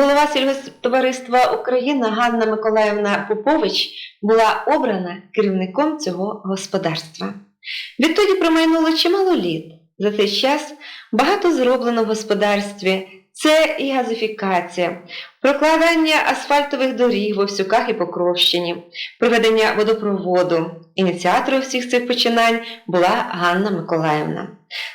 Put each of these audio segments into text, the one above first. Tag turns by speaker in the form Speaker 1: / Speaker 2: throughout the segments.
Speaker 1: Голова сільгосптовариства Україна Ганна Миколаївна Попович була обрана керівником цього господарства. Відтоді промайнуло чимало літ. За цей час багато зроблено в господарстві. Це і газифікація, прокладання асфальтових доріг в Овсюках і Покровщині, проведення водопроводу. Ініціатором всіх цих починань була Ганна Миколаївна.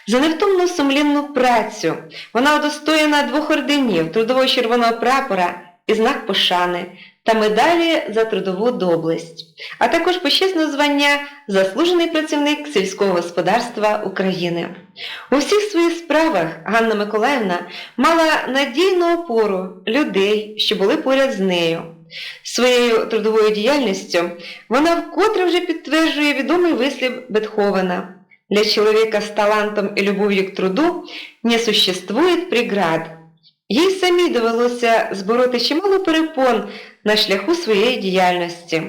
Speaker 1: За невтомну сумлінну працю вона удостоєна двох орденів трудового червоного прапора і знак пошани та медалі за трудову доблесть, а також почесне звання Заслужений працівник сільського господарства України. У всіх своїх справах Ганна Миколаївна мала надійну опору людей, що були поряд з нею. Своєю трудовою діяльністю вона вкотре вже підтверджує відомий вислів Бетховена. Для человека с талантом і любов'ю к труду не существует преград. Їй самій довелося збороти чимало перепон на шляху своєї діяльності.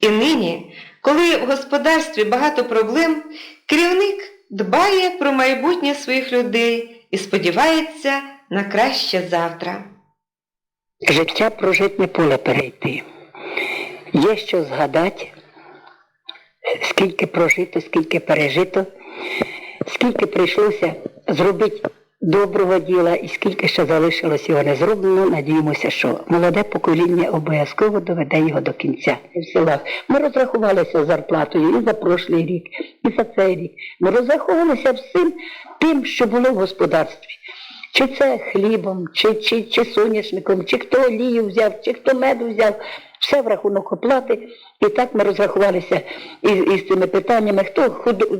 Speaker 1: І нині, коли в господарстві багато проблем, керівник дбає про майбутнє своїх людей і сподівається на краще завтра.
Speaker 2: Життя прожить не поле перейти. Є що згадати, скільки прожито, скільки пережито, скільки прийшлося зробити доброго діла і скільки ще залишилось його не зроблено, надіємося, що молоде покоління обов'язково доведе його до кінця. В селах ми розрахувалися зарплатою і за прошлий рік, і за цей рік. Ми розраховувалися всім тим, що було в господарстві. Чи це хлібом, чи, чи, чи соняшником, чи хто олію взяв, чи хто меду взяв, все в рахунок оплати. І так ми розрахувалися із, із цими питаннями, хто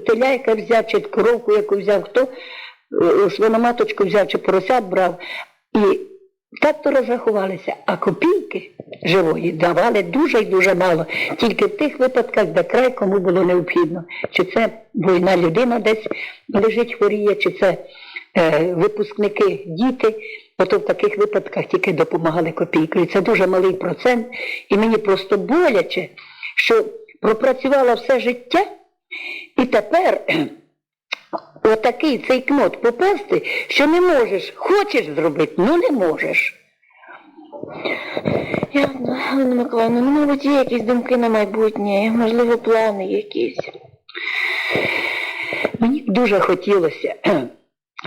Speaker 2: теляйка взяв, чи коровку яку взяв, хто е, свиноматочку взяв, чи поросят брав. І так то розрахувалися. А копійки живої давали дуже і дуже мало. Тільки в тих випадках, де край кому було необхідно. Чи це війна людина десь лежить хворіє, чи це е, випускники, діти. Ото в таких випадках тільки допомагали копійкою. Це дуже малий процент. І мені просто боляче, що пропрацювала все життя, і тепер отакий цей кнот попасти, що не можеш. Хочеш зробити, ну не можеш.
Speaker 3: Ясно, Галина Миколаївна, ну, мабуть, є якісь думки на майбутнє, можливо, плани якісь.
Speaker 2: Мені дуже хотілося,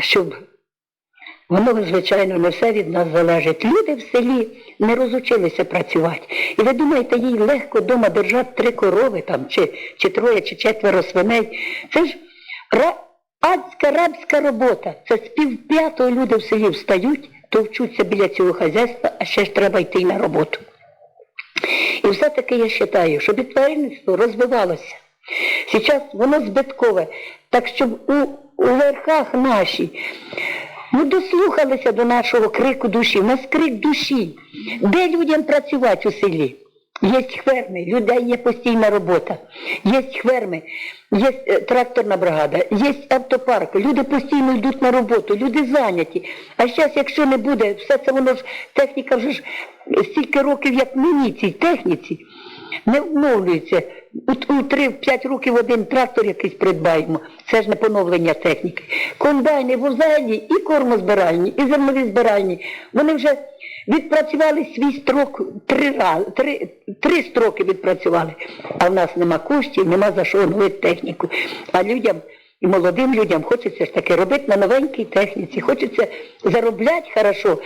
Speaker 2: щоб воно, звичайно, не все від нас залежить. Люди в селі не розучилися працювати. І ви думаєте, їй легко вдома держати три корови там, чи, чи троє, чи четверо свиней. Це ж адська рабська робота. Це з півп'ятого люди в селі встають, то вчуться біля цього хазяйства, а ще ж треба йти на роботу. І все-таки я вважаю, щоб і тваринництво розвивалося. Зараз воно збиткове, так щоб у, у верхах наші ну, дослухалися до нашого крику душі. У нас крик душі. Де людям працювати у селі? Є ферми, людей є постійна робота, є ферми, є е, тракторна бригада, є автопарк, люди постійно йдуть на роботу, люди зайняті. А зараз, якщо не буде, все це воно ж, техніка вже ж стільки років, як мені цій техніці, не вновлюється. У, у 3-5 років один трактор якийсь придбаємо. Це ж не поновлення техніки. Комбайни, вузельні, і кормозбиральні, і зернові збиральні. Вони вже відпрацювали свій строк три рази, три, три строки відпрацювали. А в нас нема коштів, нема за що оновити техніку. А людям, і молодим людям хочеться ж таки робити на новенькій техніці, хочеться заробляти хорошо.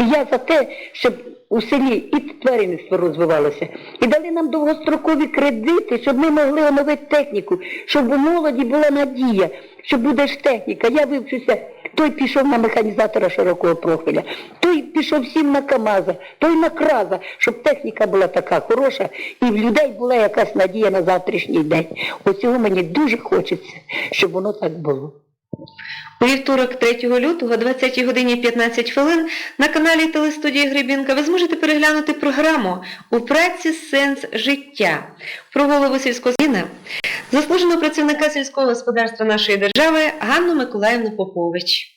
Speaker 2: І я за те, щоб у селі і тваринництво розвивалося, і дали нам довгострокові кредити, щоб ми могли оновити техніку, щоб у молоді була надія, що буде ж техніка. Я вивчуся, той пішов на механізатора широкого профіля, той пішов всім на КАМАЗа, той на краза, щоб техніка була така хороша, і в людей була якась надія на завтрашній день. Оцього мені дуже хочеться, щоб воно так було.
Speaker 1: У вівторок 3 лютого, о 20 годині 15 хвилин, на каналі телестудії Гребінка ви зможете переглянути програму «У праці сенс життя» про голову сільського зміни, заслуженого працівника сільського господарства нашої держави Ганну Миколаївну Попович.